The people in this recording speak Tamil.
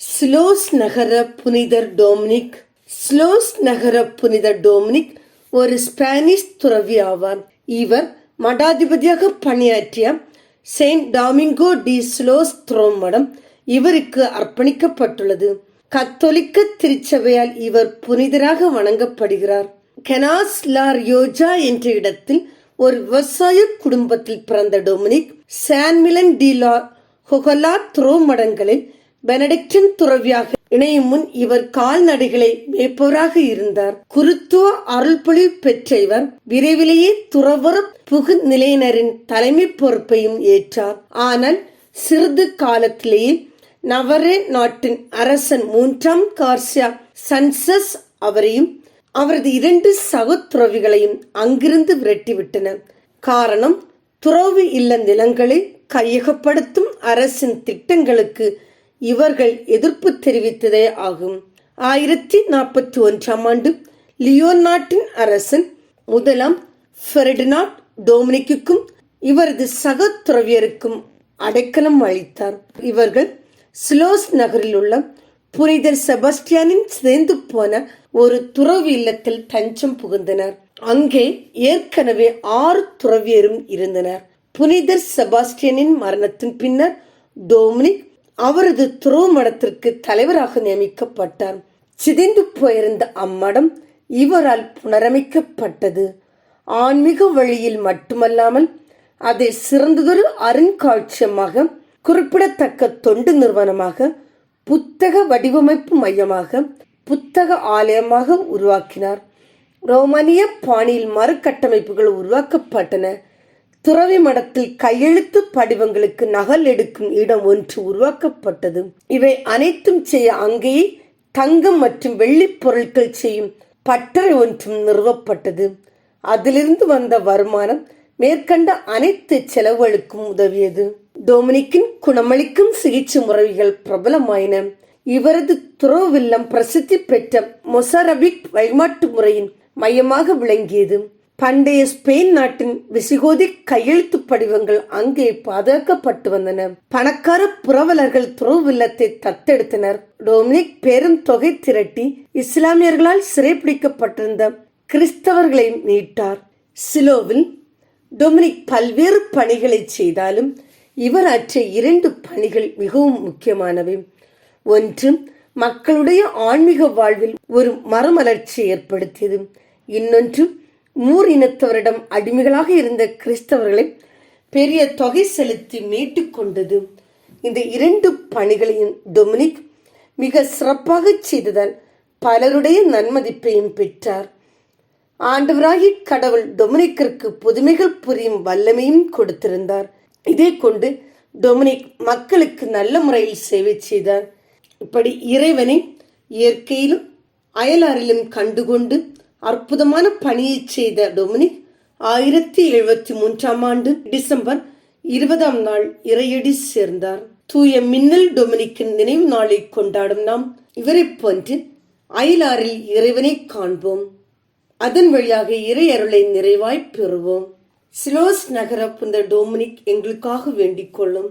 ஸ்லோஸ் நகர புனிதர் டோம்னிக் ஸ்லோஸ் நகர புனிதர் டோம்னிக் ஒரு ஸ்பானிஷ் துறவி ஆவார். இவர் மடாதிபதியாக பணியாற்றிய செயின்ட் டாமிங்கோ டி ஸ்லோஸ் துறவு மடம் இவருக்கு அர்ப்பணிக்கப்பட்டுள்ளது. கத்தோலிக்க திருச்சபையால் இவர் புனிதராக வணங்கப்படுகிறார். கெனாஸ் லார் யோஜா என்ற இடத்தில் ஒரு விவசாய குடும்பத்தில் பிறந்த Dominic San Millan de la ஹொகலா துரோ மடங்களில் பெனடிக்டின் துறவியாக இணையும் முன் இவர் கால்நடைகளை மேய்ப்பவராக இருந்தார். குருத்துவ அருள்பொழி பெற்ற இவர் விரைவிலேயே துறவர புகு நிலையினரின் தலைமை பொறுப்பையும் ஏற்றார். ஆனால் சிறிது காலத்திலேயே நவரே நாட்டின் அரசன் மூன்றாம் கார்சியா சன்சஸ் அவரையும் அவரது இரண்டு சகோத்துறவிகளையும் அங்கிருந்து விரட்டிவிட்டனர். காரணம் துறவு இல்ல நிலங்களை கையகப்படுத்தும் அரசின் திட்டங்களுக்கு இவர்கள் எதிர்ப்பு தெரிவித்ததே ஆகும். ஆயிரத்தி நாற்பத்தி ஒன்றாம் ஆண்டு லியோன் நாட்டின் அரசன் முதலாம் ஃபெர்டினாட் டோமினிக்குக்கும் இவரது சக துறவியருக்கும் அடைக்கலம் அளித்தார். இவர்கள் ஸ்லோஸ் நகரில் உள்ள புனிதர் செபஸ்டியானின் சேர்ந்து போன ஒரு துறவி இல்லத்தில் தஞ்சம் புகுந்தனர். அங்கே ஏற்கனவே ஆறு துறவியரும் இருந்தனர். புனிதர் செபாஸ்டியனின் மரணத்தின் பின்னர் டோமினிக் அவரது துறவு மடத்திற்கு தலைவராக நியமிக்கப்பட்டார். சிதைந்து போயிருந்த அம்மடம் இவரால் புனரமைக்கப்பட்டது. ஆன்மீக வழியில் மட்டுமல்லாமல் அதை சிறந்ததொரு அருங்காட்சியமாக குறிப்பிடத்தக்க தொண்டு நிறுவனமாக புத்தக வடிவமைப்பு மையமாக புத்தக ஆலயமாக உருவாக்கினார். ரோமானிய பாணியில் மறுகட்டமைப்புகள் உருவாக்கப்பட்டன. துறவி மடத்தில் கையெழுத்து படிவங்களுக்கு நகல் எடுக்கும் இடம் ஒன்று உருவாக்கப்பட்டது. இவை அனைத்தும் செய்ய அங்கேயே தங்கம் மற்றும் வெள்ளி பொருட்கள் செய்யும் பட்டறை ஒன்றும் நிறுவப்பட்டது. அதிலிருந்து வந்த வருமானம் மேற்கண்ட அனைத்து செலவுகளுக்கும் உதவியது. டொமினிக்கின் குணமளிக்கும் சிகிச்சை முறைகள் பிரபலமாயின. இவரது துறவில்லம் பிரசித்தி பெற்ற மொசரபிக் வழிபாட்டு முறையின் மையமாக விளங்கியது. பண்டைய ஸ்பெயின் நாட்டின் விசிகோதி கையெழுத்து படிவங்கள் அங்கே பாதுகாக்கப்பட்டு வந்தன. பணக்கார புரவலர்கள் துறவில்லத்தை தத்தெடுத்தனர். டொமினிக் பெரும் தொகை திரட்டி இஸ்லாமியர்களால் சிறைப்பிடிக்கப்பட்டிருந்த கிறிஸ்தவர்களை மீட்டார். சிலோவில் டொமினிக் பல்வேறு பணிகளை செய்தாலும் இவர் ஆற்றிய இரண்டு பணிகள் மிகவும் முக்கியமானவை. ஒன்று மக்களுடைய ஆன்மீக வாழ்வில் ஒரு மறுமலர்ச்சி ஏற்படுத்தியது. இன்னொன்று மூர் இனத்தவரிடம் அடிமைகளாக இருந்த கிறிஸ்தவர்களை பெரிய தொகை செலுத்தி மீட்டுக் கொண்டது. இந்த இரண்டு பணிகளையும் டொமினிக் மிக சிறப்பாக செய்ததால் பலருடைய நன்மதிப்பையும் பெற்றார். ஆண்டவராகி கடவுள் டொமினிக்கிற்கு புதுமைகள் புரியும் வல்லமையும் கொடுத்திருந்தார். இதை கொண்டு டொமினிக் மக்களுக்கு நல்ல முறையில் சேவை செய்தார். இப்படி இறைவனை இயற்கையிலும் அயலாரிலும் கண்டுகொண்டு அற்புதமான பணியை செய்த டொமினிக் ஆயிரத்தி எழுபத்தி மூன்றாம் ஆண்டு டிசம்பர் இருபதாம் நாள் இறையடி சேர்ந்தார். தூய மின்னல் டொமினிக்கின் நினைவு நாளை கொண்டாடும் நாம் இவரை போன்று அயலாரில் இறைவனை காண்போம். அதன் வழியாக இறை அருளை நிறைவாய் பெறுவோம். சிலோஸ் நகர புந்த டோமினிக் எங்களுக்காக வேண்டிக் கொள்ளும்.